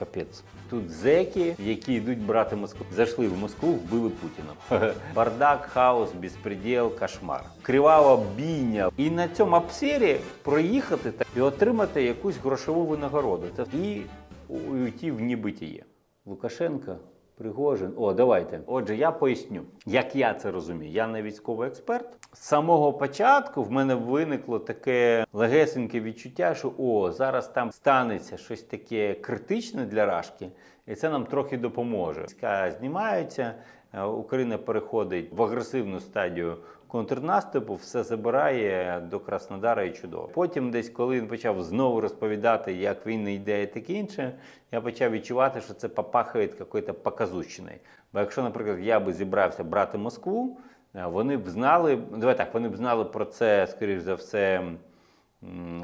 Капець. Тут зеки, які йдуть брати Москву. Зайшли в Москву, вбили Путіна. Бардак, хаос, безпреділ, кошмар. Кривава бійня. І на цьому апсері проїхати та- і отримати якусь грошову винагороду. І уйти в нібитіє. Лукашенко. Пригожин. О, давайте. Отже, я поясню, як я це розумію. Я не військовий експерт. З самого початку в мене виникло таке легесеньке відчуття, що о, зараз там станеться щось таке критичне для Рашки, і це нам трохи допоможе. Війська знімаються, е, Україна переходить в агресивну стадію контрнаступу, все забирає до Краснодара і чудово. Потім, десь, коли він почав знову розповідати, як він йде і таке інше, я почав відчувати, що це попахує якоюсь показущиною. Бо якщо, наприклад, я би зібрався брати Москву, е, вони б знали, давай так, вони б знали про це, скоріш за все,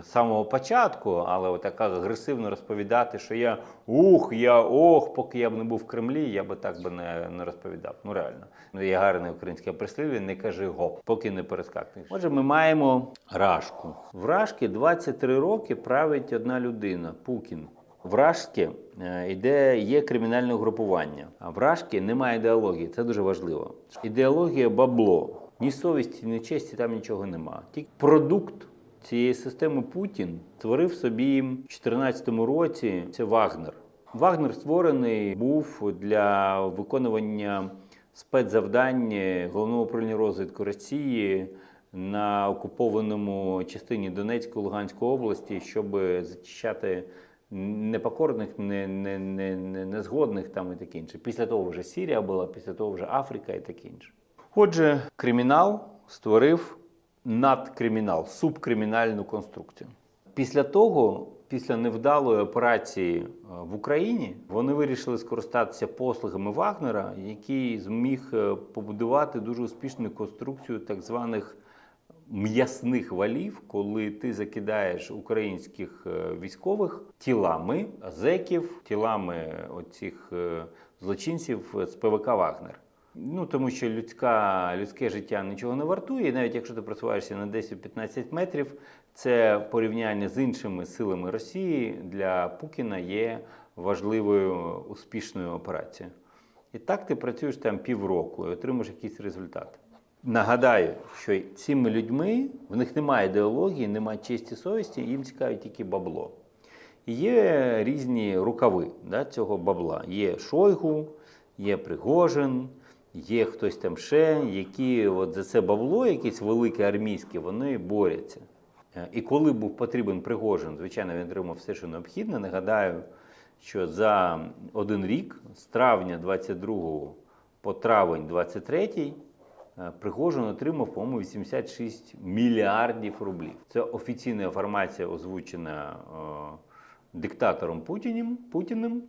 з самого початку, але от так агресивно розповідати, що я ух, я ох, поки я б не був в Кремлі, я би так би не, не розповідав. Ну реально. Ну є гарне українське прислів'я, не кажи гоп, поки не перескакнеш. Отже, ми маємо Рашку. В Рашки 23 роки править одна людина Пукін. В Рашки е, йде, є кримінальне угрупування, а в Рашки немає ідеології. Це дуже важливо. Ідеологія бабло. Ні совісті, ні честі там нічого нема. Тільки продукт цієї системи Путін створив собі в 2014 році це Вагнер. Вагнер створений був для виконування спецзавдань головного управління розвідку Росії на окупованому частині Донецької Луганської області, щоб зачищати непокорних, не, не, не, не, незгодних там і таке інше. Після того вже Сірія була, після того вже Африка і таке інше. Отже, кримінал створив надкримінал, субкримінальну конструкцію. Після того, після невдалої операції е, в Україні, вони вирішили скористатися послугами Вагнера, який зміг е, побудувати дуже успішну конструкцію так званих м'ясних валів, коли ти закидаєш українських е, військових тілами зеків, тілами оцих злочинців з ПВК Вагнер. Ну тому що людська, людське життя нічого не вартує, і навіть якщо ти просуваєшся на 10-15 метрів, це порівняння з іншими силами Росії для Путіна є важливою успішною операцією. І так ти працюєш там півроку і отримуєш якийсь результат. Нагадаю, що цими людьми в них немає ідеології, немає честі совісті, їм цікавить тільки бабло. І Є різні рукави да, цього бабла. Є Шойгу, є Пригожин, є хтось там ще, які от за це бабло, якесь велике армійське, вони борються. Е, І коли був потрібен Пригожин, звичайно, він отримав все, що необхідне. Нагадаю, що за один рік, з травня 22 по травень 23, е, Пригожин отримав, по-моєму, 86 мільярдів рублів. Це офіційна інформація, озвучена е, диктатором Путіним, Путіним.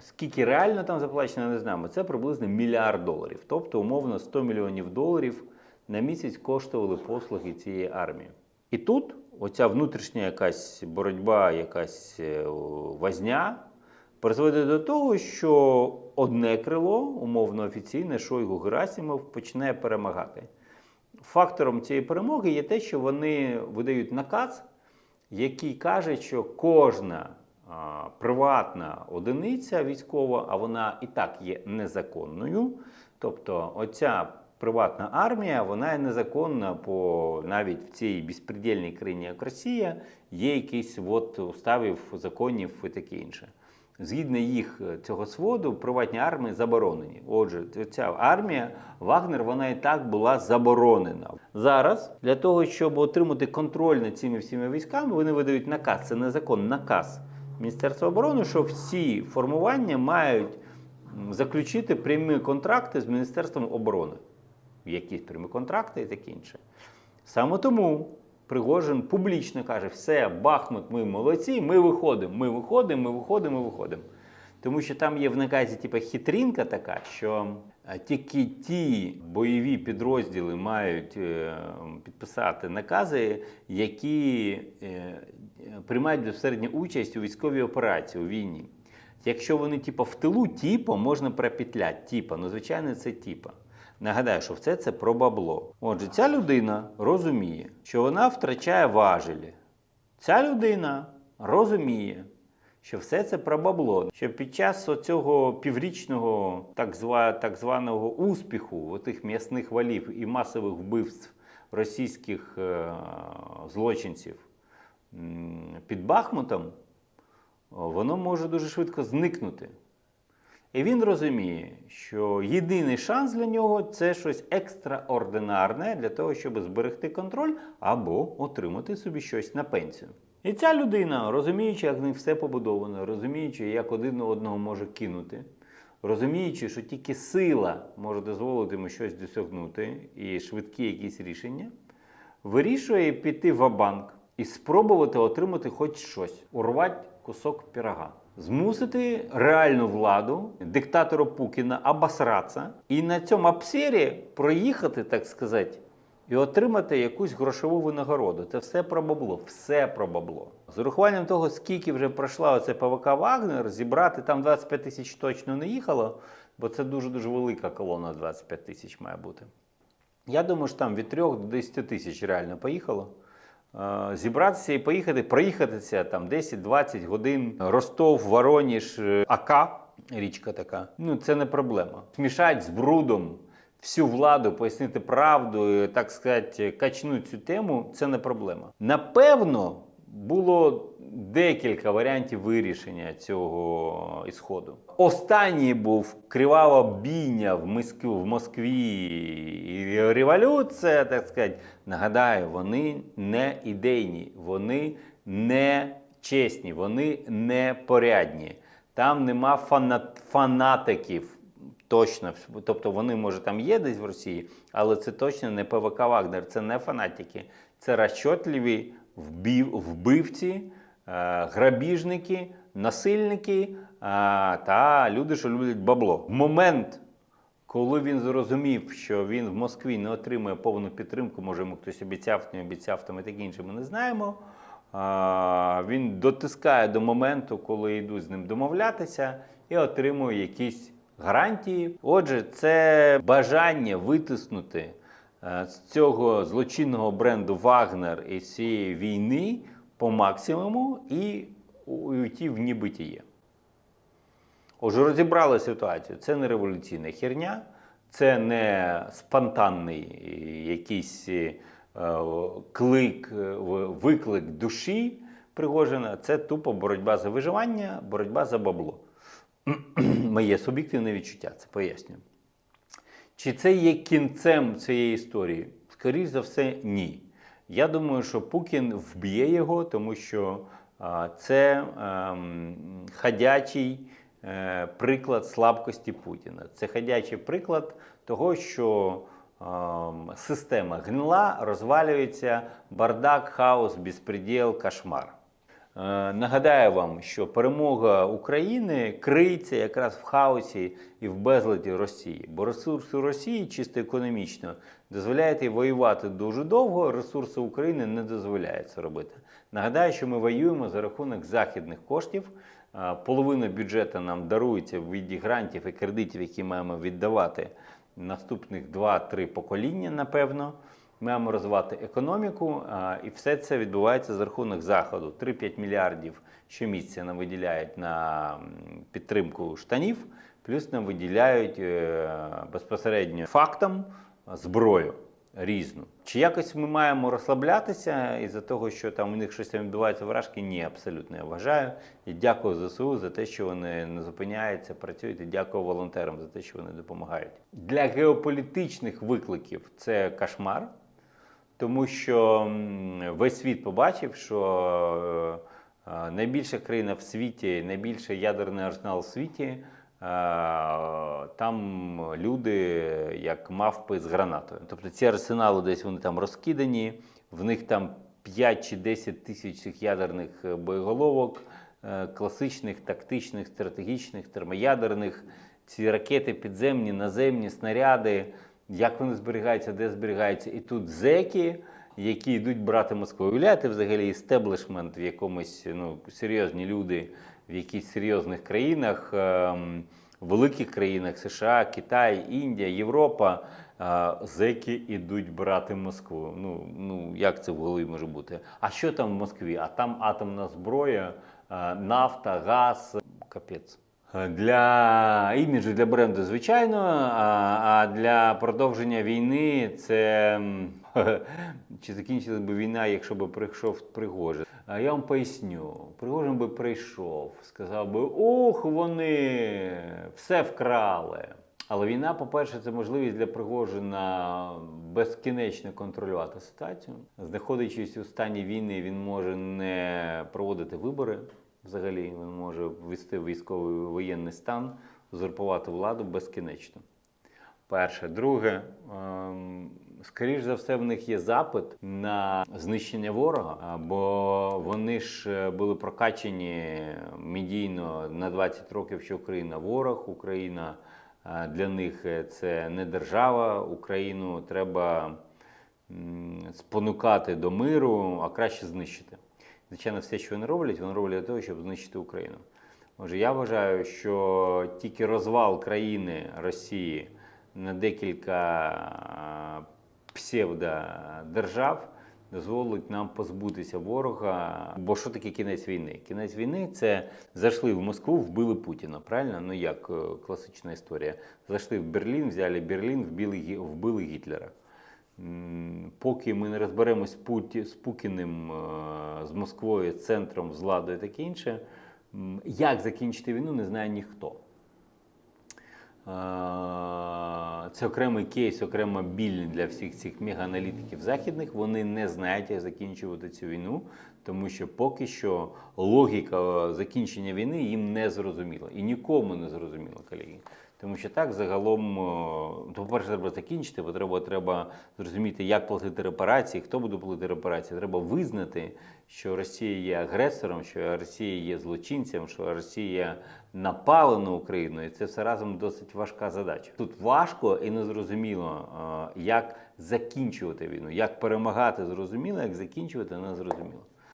Скільки реально там заплачено, не знаємо. Це приблизно мільярд доларів. Тобто, умовно, 100 мільйонів доларів на місяць коштували послуги цієї армії. І тут оця внутрішня якась боротьба, якась е, возня призводить до того, що одне крило, умовно офіційне, Шойгу Герасимов, почне перемагати. Фактором цієї перемоги є те, що вони видають наказ, який каже, що кожна приватна одиниця військова, а вона і так є незаконною. Тобто, оця приватна армія, вона є незаконна, по навіть в цій безпредельній країні, як Росія, є якісь от уставів, законів і таке інше. Згідно їх е, цього своду, приватні армії заборонені. Отже, ця армія Вагнер вона і так була заборонена. Зараз для того, щоб отримати контроль над цими всіма військами, вони видають наказ. Це не закон, наказ Міністерства оборони, що всі формування мають заключити прямі контракти з Міністерством оборони. Якісь прямі контракти і таке інше. Саме тому Пригожин публічно каже: все, Бахмут, ми молодці, ми виходимо, ми виходимо, ми виходимо, ми виходимо. Тому що там є в наказі типу, хитринка така, що е, тільки ті бойові підрозділи мають е, підписати накази, які е, приймають безпосередньо участь у військовій операції у війні. Якщо вони типу, в тилу, типу, можна пропетляти, типу, ну звичайно, це типа. Нагадаю, що все це про бабло. Отже, ця людина розуміє, що вона втрачає важелі. Ця людина розуміє, що все це про бабло. Що під час цього піврічного так, зва, так званого успіху тих м'ясних валів і масових вбивств російських е, злочинців під Бахмутом, воно може дуже швидко зникнути. І він розуміє, що єдиний шанс для нього це щось екстраординарне для того, щоб зберегти контроль або отримати собі щось на пенсію. І ця людина, розуміючи, як в них все побудовано, розуміючи, як один одного може кинути, розуміючи, що тільки сила може дозволити йому щось досягнути і швидкі якісь рішення, вирішує піти в банк і спробувати отримати хоч щось, урвати кусок пірога. Змусити реальну владу, диктатора Пукіна, обосратися і на цьому апсері проїхати, так сказати, і отримати якусь грошову винагороду. Це все про бабло, все про бабло. З урахуванням того, скільки вже пройшла оце ПВК Вагнер, зібрати там 25 тисяч точно не їхало, бо це дуже-дуже велика колона 25 тисяч має бути. Я думаю, що там від 3 до 10 тисяч реально поїхало. Е, Зібратися і поїхати, проїхатися там 10-20 годин. Ростов, Вороніж, е, АК, річка така. Ну, це не проблема. Смішать з брудом всю владу, пояснити правду, так сказати, качнуть цю тему це не проблема. Напевно, було декілька варіантів вирішення цього ісходу. Останній був кривава бійня в Москві, в Москві і революція, так сказати. Нагадаю, вони не ідейні, вони не чесні, вони не порядні. Там нема фанат, фанатиків. Точно, тобто вони, може, там є десь в Росії, але це точно не ПВК Вагнер, це не фанатики, це розчотливі вбивці, е, грабіжники, насильники е, та люди, що люблять бабло. Момент, коли він зрозумів, що він в Москві не отримує повну підтримку, може йому хтось обіцяв, не обіцяв, там і таке інше, ми не знаємо. Він дотискає до моменту, коли йдуть з ним домовлятися, і отримує якісь гарантії. Отже, це бажання витиснути е, з цього злочинного бренду Вагнер і цієї війни по максимуму і уйти в небитіє. Отже, розібрали ситуацію. Це не революційна херня, це не спонтанний е, якийсь е, клик, е, виклик душі Пригожина. Це тупо боротьба за виживання, боротьба за бабло. Моє суб'єктивне відчуття, це пояснюю. Чи це є кінцем цієї історії? Скоріше за все, ні. Я думаю, що Путін вб'є його, тому що це ем, ходячий е, приклад слабкості Путіна. Це ходячий приклад того, що ем, система гнила, розвалюється, бардак, хаос, безпреділ, кошмар. Е, Нагадаю вам, що перемога України криється якраз в хаосі і в безладі Росії. Бо ресурси Росії чисто економічно дозволяють їй воювати дуже довго, ресурси України не дозволяють це робити. Нагадаю, що ми воюємо за рахунок західних коштів. Е, Половина бюджету нам дарується в віді грантів і кредитів, які маємо віддавати наступних 2-3 покоління, напевно. Ми маємо розвивати економіку, і все це відбувається за рахунок заходу. 3-5 мільярдів щомісяця нам виділяють на підтримку штанів, плюс нам виділяють е, безпосередньо фактам зброю різну. Чи якось ми маємо розслаблятися із-за того, що там у них щось там відбувається вражки? Ні, абсолютно я вважаю. І дякую ЗСУ за те, що вони не зупиняються, працюють. І дякую волонтерам за те, що вони допомагають. Для геополітичних викликів це кошмар. Тому що весь світ побачив, що е, е, найбільша країна в світі, найбільший ядерний арсенал в світі, е, там люди як мавпи з гранатою. Тобто ці арсенали десь вони там розкидані, в них там 5 чи 10 тисяч цих ядерних боєголовок, класичних, тактичних, стратегічних, термоядерних, ці ракети підземні, наземні, снаряди як вони зберігаються, де зберігаються. І тут зеки, які йдуть брати Москву. Уявляєте взагалі істеблішмент в якомусь ну, серйозні люди в якихось серйозних країнах, ем, великих країнах США, Китай, Індія, Європа. е, Зеки ідуть брати Москву. Ну, ну як це в голові може бути? А що там в Москві? А там атомна зброя, Е, Нафта, газ, капець. Для іміджу, для бренду, звичайно, а, для продовження війни це чи закінчилась би війна, якщо б прийшов Пригожин. Я вам поясню. Пригожин би прийшов, сказав би: ох, вони все вкрали. Але війна, по-перше, це можливість для Пригожина безкінечно контролювати ситуацію. Знаходячись у стані війни, він може не проводити вибори взагалі, він може ввести військовий воєнний стан, узурпувати владу безкінечно. Перше. Друге, ем, скоріш за все, в них є запит на знищення ворога, бо вони ж е, були прокачені медійно на 20 років, що Україна ворог, Україна е, для них е, це не держава, Україну треба спонукати до миру, а краще знищити. Звичайно, все, що вони роблять, вони роблять для того, щоб знищити Україну. Отже, я вважаю, що тільки розвал країни Росії на декілька псевдодержав дозволить нам позбутися ворога. Бо що таке кінець війни? Кінець війни це зайшли в Москву, вбили Путіна. Правильно? Ну як е, класична історія. Зайшли в Берлін, взяли Берлін, вбили, вбили Гітлера. Поки ми не розберемось з Путі- Москвою, центром, з владою таке інше, як закінчити війну, не знає ніхто. Це окремий кейс, окрема біль для всіх цих мегааналітиків західних. Вони не знають, як закінчувати цю війну, тому що поки що логіка закінчення війни їм не зрозуміла. І нікому не зрозуміла, колеги. Тому що так загалом, е, то, по-перше, треба закінчити, бо треба, треба зрозуміти, як платити репарації, хто буде платити репарації. Треба визнати, що Росія є агресором, що Росія є злочинцем, що Росія напала на Україну, і це все разом досить важка задача. Тут важко і незрозуміло, е, як закінчувати війну, як перемагати зрозуміло, як закінчувати незрозуміло.